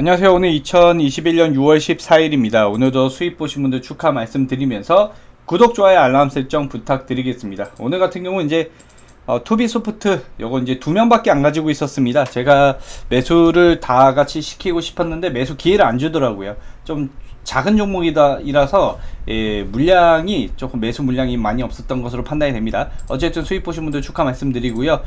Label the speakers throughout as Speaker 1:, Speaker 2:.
Speaker 1: 안녕하세요. 오늘 2021년 6월 14일입니다. 오늘도 수입 보신 분들 축하 말씀드리면서 구독, 좋아요, 알람 설정 부탁드리겠습니다. 오늘 같은 경우는 이제 어, 투비 소프트 요거 이제 두 명밖에 안 가지고 있었습니다. 제가 매수를 다 같이 시키고 싶었는데 매수 기회를 안 주더라고요. 좀 작은 종목이다 이라서 예, 물량이 조금 매수 물량이 많이 없었던 것으로 판단이 됩니다. 어쨌든 수입 보신 분들 축하 말씀드리고요.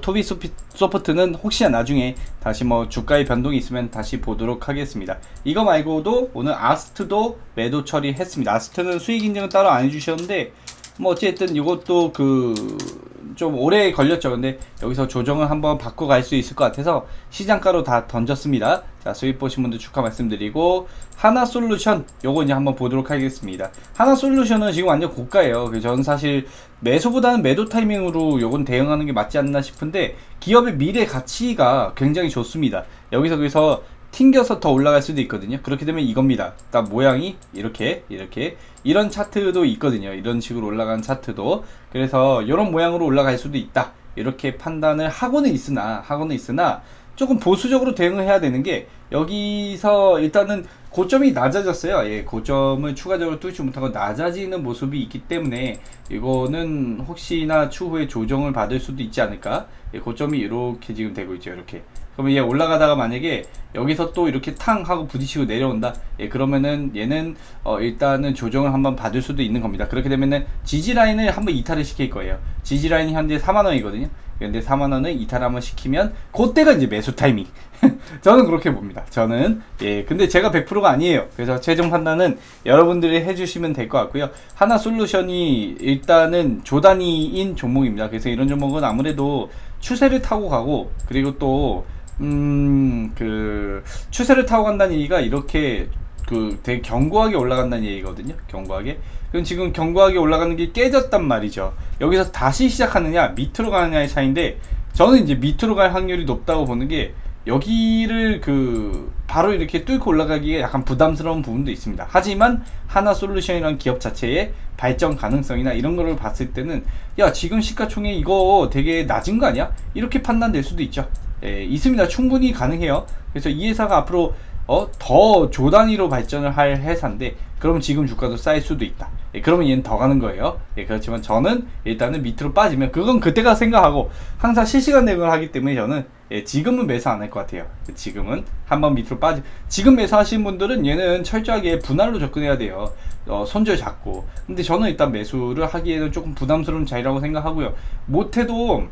Speaker 1: 투비 소피- 소프트는 혹시나 나중에 다시 뭐 주가의 변동이 있으면 다시 보도록 하겠습니다. 이거 말고도 오늘 아스트도 매도 처리했습니다. 아스트는 수익 인증은 따로 안 해주셨는데 뭐 어쨌든 이것도 그 좀 오래 걸렸죠. 근데 여기서 조정을 한번 바꿔 갈 수 있을 것 같아서 시장가로 다 던졌습니다. 자, 수입 보신 분들 축하 말씀드리고 하나 솔루션 요거 이제 한번 보도록 하겠습니다. 하나 솔루션은 지금 완전 고가예요. 저는 사실 매수보다는 매도 타이밍으로 요건 대응하는 게 맞지 않나 싶은데 기업의 미래 가치가 굉장히 좋습니다. 여기서 그래서 튕겨서 더 올라갈 수도 있거든요. 그렇게 되면 이겁니다. 딱 모양이 이렇게 이렇게 이런 차트도 있거든요. 이런 식으로 올라간 차트도 그래서 이런 모양으로 올라갈 수도 있다. 이렇게 판단을 하고는 있으나 하고는 있으나 조금 보수적으로 대응을 해야 되는 게 여기서 일단은 고점이 낮아졌어요. 예, 고점을 추가적으로 뚫지 못하고 낮아지는 모습이 있기 때문에 이거는 혹시나 추후에 조정을 받을 수도 있지 않을까. 예, 고점이 이렇게 지금 되고 있죠. 이렇게. 그러면 얘 올라가다가 만약에 여기서 또 이렇게 탕 하고 부딪히고 내려온다. 예, 그러면은 얘는 어, 일단은 조정을 한번 받을 수도 있는 겁니다. 그렇게 되면은 지지 라인을 한번 이탈을 시킬 거예요. 지지 라인이 현재 4만 원이거든요. 근데 4만 원을 이탈 한번 시키면 그때가 이제 매수 타이밍. 저는 그렇게 봅니다. 저는 예, 근데 제가 100%가 아니에요. 그래서 최종 판단은 여러분들이 해주시면 될 것 같고요. 하나 솔루션이 일단은 조단위인 종목입니다. 그래서 이런 종목은 아무래도 추세를 타고 가고 그리고 또 음, 그, 추세를 타고 간다는 얘기가 이렇게, 그, 되게 견고하게 올라간다는 얘기거든요. 견고하게. 그럼 지금 견고하게 올라가는 게 깨졌단 말이죠. 여기서 다시 시작하느냐, 밑으로 가느냐의 차이인데, 저는 이제 밑으로 갈 확률이 높다고 보는 게, 여기를 그, 바로 이렇게 뚫고 올라가기에 약간 부담스러운 부분도 있습니다. 하지만, 하나 솔루션이라는 기업 자체의 발전 가능성이나 이런 거를 봤을 때는, 야, 지금 시가총액 이거 되게 낮은 거 아니야? 이렇게 판단될 수도 있죠. 예, 있습니다. 충분히 가능해요. 그래서 이 회사가 앞으로 어, 더 조단위로 발전을 할 회사인데 그러면 지금 주가도 쌓일 수도 있다. 예, 그러면 얘는 더 가는 거예요. 예, 그렇지만 저는 일단은 밑으로 빠지면 그건 그때가 생각하고 항상 실시간 대응을 하기 때문에 저는 예, 지금은 매수 안 할 것 같아요. 지금은 한번 밑으로 빠지. 지금 매수하시는 분들은 얘는 철저하게 분할로 접근해야 돼요. 어, 손절 잡고. 근데 저는 일단 매수를 하기에는 조금 부담스러운 자리라고 생각하고요. 못해도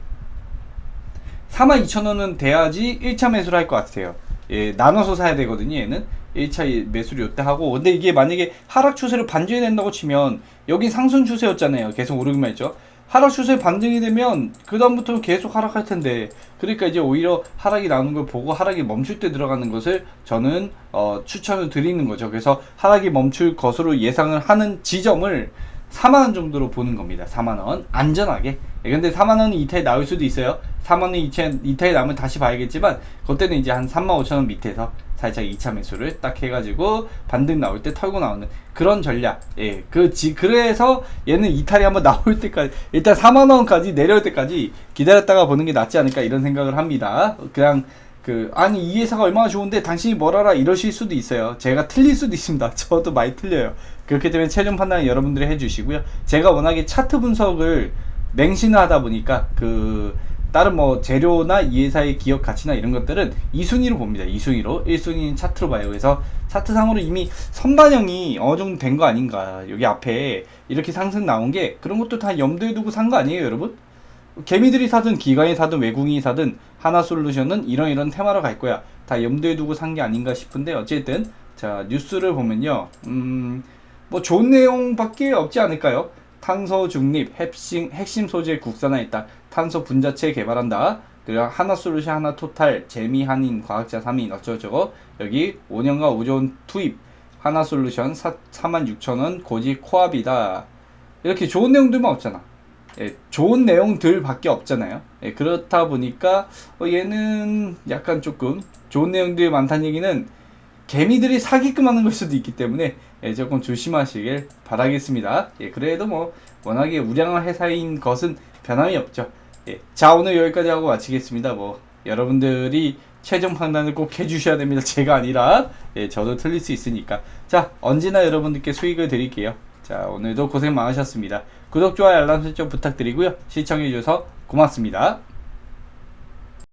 Speaker 1: 42,000원은 돼야지 1차 매수를 할 것 같아요. 예, 나눠서 사야 되거든요, 얘는. 1차 매수를 요때 하고. 근데 이게 만약에 하락 추세를 반전이 된다고 치면, 여긴 상승 추세였잖아요. 계속 오르기만 했죠. 하락 추세 반등이 되면, 그다음부터 계속 하락할 텐데. 그러니까 이제 오히려 하락이 나오는 걸 보고 하락이 멈출 때 들어가는 것을 저는, 어, 추천을 드리는 거죠. 그래서 하락이 멈출 것으로 예상을 하는 지점을 4만원 정도로 보는 겁니다. 4만원. 안전하게. 예, 근데 4만원이 이탈이 나올 수도 있어요. 4만원이 이탈, 이탈이 나면 다시 봐야겠지만, 그때는 이제 한 3만 5천원 밑에서 살짝 2차 매수를 딱 해가지고, 반등 나올 때 털고 나오는 그런 전략. 예. 그, 지, 그래서 얘는 이탈이 한번 나올 때까지, 일단 4만원까지 내려올 때까지 기다렸다가 보는 게 낫지 않을까 이런 생각을 합니다. 그냥, 그 아니 이 회사가 얼마나 좋은데 당신이 뭘 알아 이러실 수도 있어요 제가 틀릴 수도 있습니다 저도 많이 틀려요 그렇기 때문에 최종 판단은 여러분들이 해주시고요 제가 워낙에 차트 분석을 맹신을 하다 보니까 그 다른 뭐 재료나 이 회사의 기업 가치나 이런 것들은 2순위로 봅니다 2순위로 1순위는 차트로 봐요 그래서 차트상으로 이미 선반영이 어느 정도 된 거 아닌가 여기 앞에 이렇게 상승 나온 게 그런 것도 다 염두에 두고 산 거 아니에요 여러분 개미들이 사든 기관이 사든 외국인이 사든 하나 솔루션은 이런 이런 테마로 갈 거야. 다 염두에 두고 산 게 아닌가 싶은데 어쨌든 자 뉴스를 보면요. 음, 뭐 좋은 내용밖에 없지 않을까요? 탄소 중립, 핵심, 핵심 소재 국산화했다. 탄소 분자체 개발한다. 그리고 하나 솔루션, 하나 토탈, 재미 한인, 과학자 3인 어쩌고저쩌고 여기 5년간 5조원 투입, 하나 솔루션 4, 46,000원 고지 코앞이다. 이렇게 좋은 내용들만 없잖아. 예, 좋은 내용들밖에 없잖아요. 예, 그렇다 보니까 어, 얘는 약간 조금 좋은 내용들이 많다는 얘기는 개미들이 사기끔 하는 걸 수도 있기 때문에 예, 조금 조심하시길 바라겠습니다. 예, 그래도 뭐 워낙에 우량한 회사인 것은 변함이 없죠. 예, 자 오늘 여기까지 하고 마치겠습니다. 뭐 여러분들이 최종 판단을 꼭 해주셔야 됩니다. 제가 아니라 예, 저도 틀릴 수 있으니까. 자 언제나 여러분들께 수익을 드릴게요. 자 오늘도 고생 많으셨습니다. 구독 좋아요 알람 설정 부탁드리고요. 시청해주셔서 고맙습니다.